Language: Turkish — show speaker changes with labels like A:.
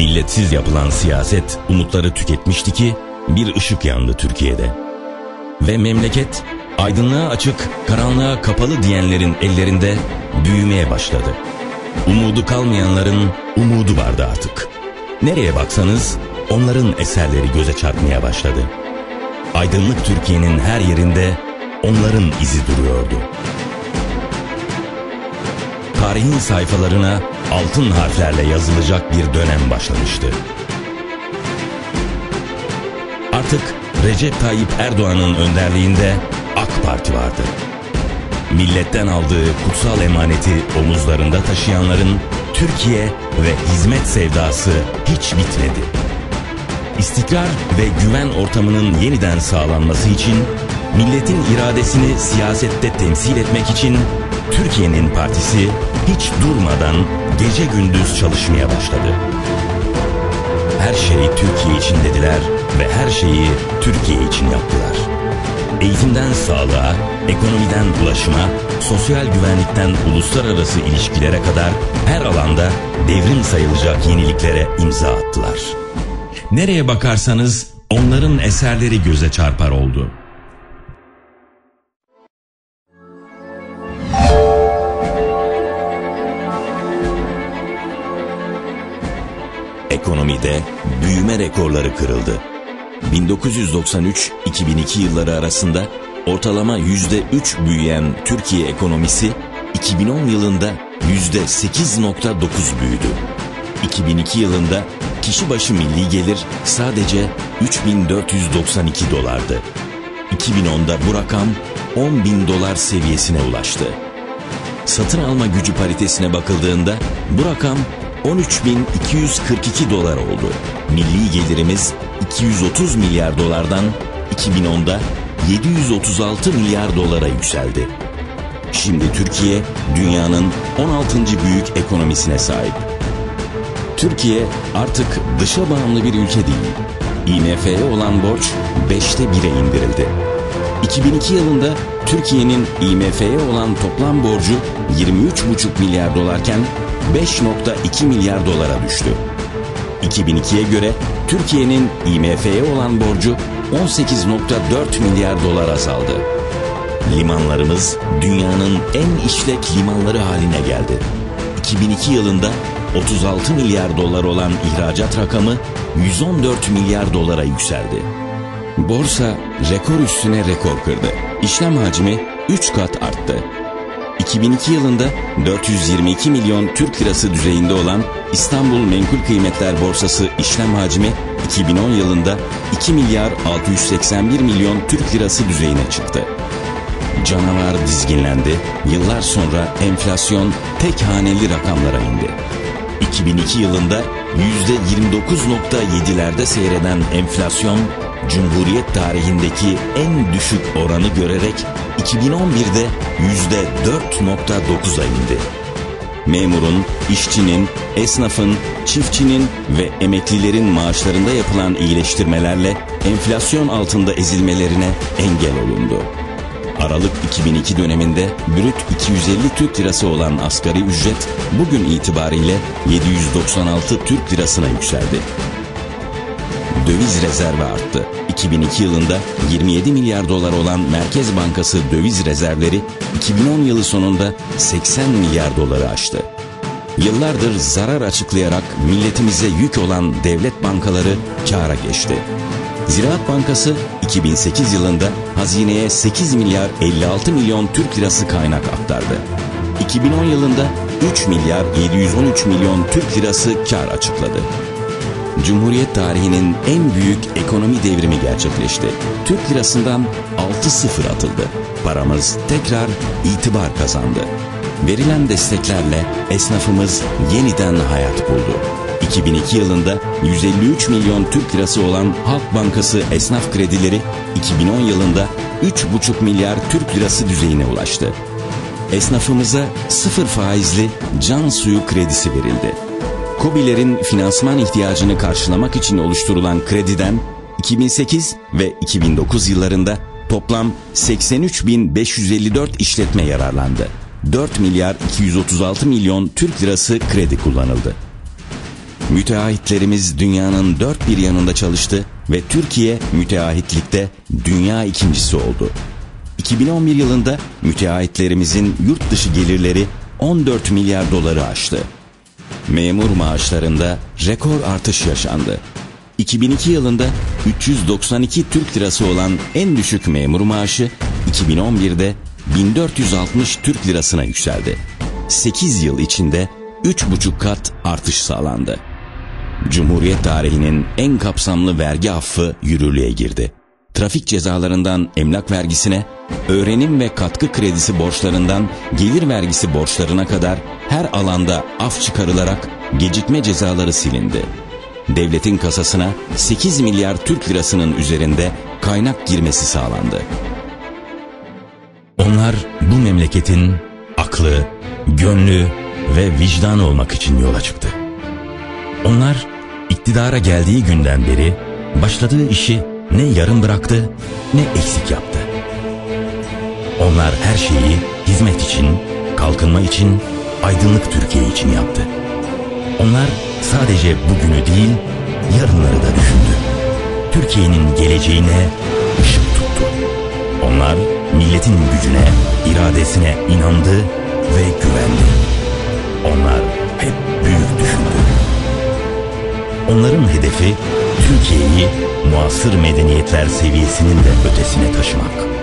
A: 2001 Milletsiz yapılan siyaset umutları tüketmişti ki bir ışık yandı Türkiye'de. Ve memleket aydınlığa açık, karanlığa kapalı diyenlerin ellerinde büyümeye başladı. Umudu kalmayanların umudu vardı artık. Nereye baksanız onların eserleri göze çarpmaya başladı. Aydınlık Türkiye'nin her yerinde onların izi duruyordu. Tarihin sayfalarına altın harflerle yazılacak bir dönem başlamıştı. Artık Recep Tayyip Erdoğan'ın önderliğinde AK Parti vardı. Milletten aldığı kutsal emaneti omuzlarında taşıyanların Türkiye ve hizmet sevdası hiç bitmedi. İstikrar ve güven ortamının yeniden sağlanması için, milletin iradesini siyasette temsil etmek için Türkiye'nin partisi hiç durmadan gece gündüz çalışmaya başladı. Her şeyi Türkiye için dediler ve her şeyi Türkiye için yaptılar. Eğitimden sağlığa, ekonomiden ulaşıma, sosyal güvenlikten uluslararası ilişkilere kadar her alanda devrim sayılacak yeniliklere imza attılar. Nereye bakarsanız onların eserleri göze çarpar oldu. Ekonomide büyüme rekorları kırıldı. 1993-2002 yılları arasında ortalama %3 büyüyen Türkiye ekonomisi 2010 yılında %8.9 büyüdü. 2002 yılında kişi başı milli gelir sadece 3492 dolardı. 2010'da bu rakam 10 bin dolar seviyesine ulaştı. Satın alma gücü paritesine bakıldığında bu rakam 13.242 dolar oldu. Milli gelirimiz 230 milyar dolardan 2010'da 736 milyar dolara yükseldi. Şimdi Türkiye dünyanın 16. büyük ekonomisine sahip. Türkiye artık dışa bağımlı bir ülke değil. IMF'ye olan borç 5'te 1'e indirildi. 2002 yılında Türkiye'nin IMF'ye olan toplam borcu 23,5 milyar dolarken 5.2 milyar dolara düştü. 2002'ye göre Türkiye'nin IMF'ye olan borcu 18.4 milyar dolar azaldı. Limanlarımız dünyanın en işlek limanları haline geldi. 2002 yılında 36 milyar dolar olan ihracat rakamı 114 milyar dolara yükseldi. Borsa rekor üstüne rekor kırdı. İşlem hacmi 3 kat arttı. 2002 yılında 422 milyon Türk lirası düzeyinde olan İstanbul Menkul Kıymetler Borsası işlem hacmi 2010 yılında 2 milyar 681 milyon Türk lirası düzeyine çıktı. Canavar dizginlendi, yıllar sonra enflasyon tek haneli rakamlara indi. 2002 yılında %29.7'lerde seyreden enflasyon, Cumhuriyet tarihindeki en düşük oranı görerek 2011'de %4.9'a indi. Memurun, işçinin, esnafın, çiftçinin ve emeklilerin maaşlarında yapılan iyileştirmelerle enflasyon altında ezilmelerine engel olundu. Aralık 2002 döneminde brüt 250 Türk lirası olan asgari ücret bugün itibariyle 796 Türk lirasına yükseldi. Döviz rezervi arttı. 2002 yılında 27 milyar dolar olan Merkez Bankası döviz rezervleri 2010 yılı sonunda 80 milyar doları aştı. Yıllardır zarar açıklayarak milletimize yük olan devlet bankaları kâra geçti. Ziraat Bankası 2008 yılında hazineye 8 milyar 56 milyon Türk lirası kaynak aktardı. 2010 yılında 3 milyar 713 milyon Türk lirası kar açıkladı. Cumhuriyet tarihinin en büyük ekonomi devrimi gerçekleşti. Türk lirasından 6-0 atıldı. Paramız tekrar itibar kazandı. Verilen desteklerle esnafımız yeniden hayat buldu. 2002 yılında 153 milyon Türk lirası olan Halk Bankası esnaf kredileri 2010 yılında 3,5 milyar Türk lirası düzeyine ulaştı. Esnafımıza sıfır faizli can suyu kredisi verildi. KOBİ'lerin finansman ihtiyacını karşılamak için oluşturulan krediden 2008 ve 2009 yıllarında toplam 83.554 işletme yararlandı. 4 milyar 236 milyon Türk lirası kredi kullanıldı. Müteahhitlerimiz dünyanın dört bir yanında çalıştı ve Türkiye müteahhitlikte dünya ikincisi oldu. 2011 yılında müteahhitlerimizin yurt dışı gelirleri 14 milyar doları aştı. Memur maaşlarında rekor artış yaşandı. 2002 yılında 392 Türk lirası olan en düşük memur maaşı 2011'de 1460 Türk lirasına yükseldi. 8 yıl içinde 3,5 kat artış sağlandı. Cumhuriyet tarihinin en kapsamlı vergi affı yürürlüğe girdi. Trafik cezalarından emlak vergisine, öğrenim ve katkı kredisi borçlarından gelir vergisi borçlarına kadar her alanda af çıkarılarak gecikme cezaları silindi. Devletin kasasına 8 milyar Türk lirasının üzerinde kaynak girmesi sağlandı.
B: Onlar bu memleketin aklı, gönlü ve vicdanı olmak için yola çıktı. Onlar iktidara geldiği günden beri başladığı işi ne yarım bıraktı ne eksik yaptı. Onlar her şeyi hizmet için, kalkınma için, aydınlık Türkiye için yaptı. Onlar sadece bugünü değil, yarınları da düşündü. Türkiye'nin geleceğine ışık tuttu. Onlar milletin gücüne, iradesine inandı ve güvendi. Onlar hep büyük düşündü. Onların hedefi Türkiye'yi muasır medeniyetler seviyesinin de ötesine taşımak.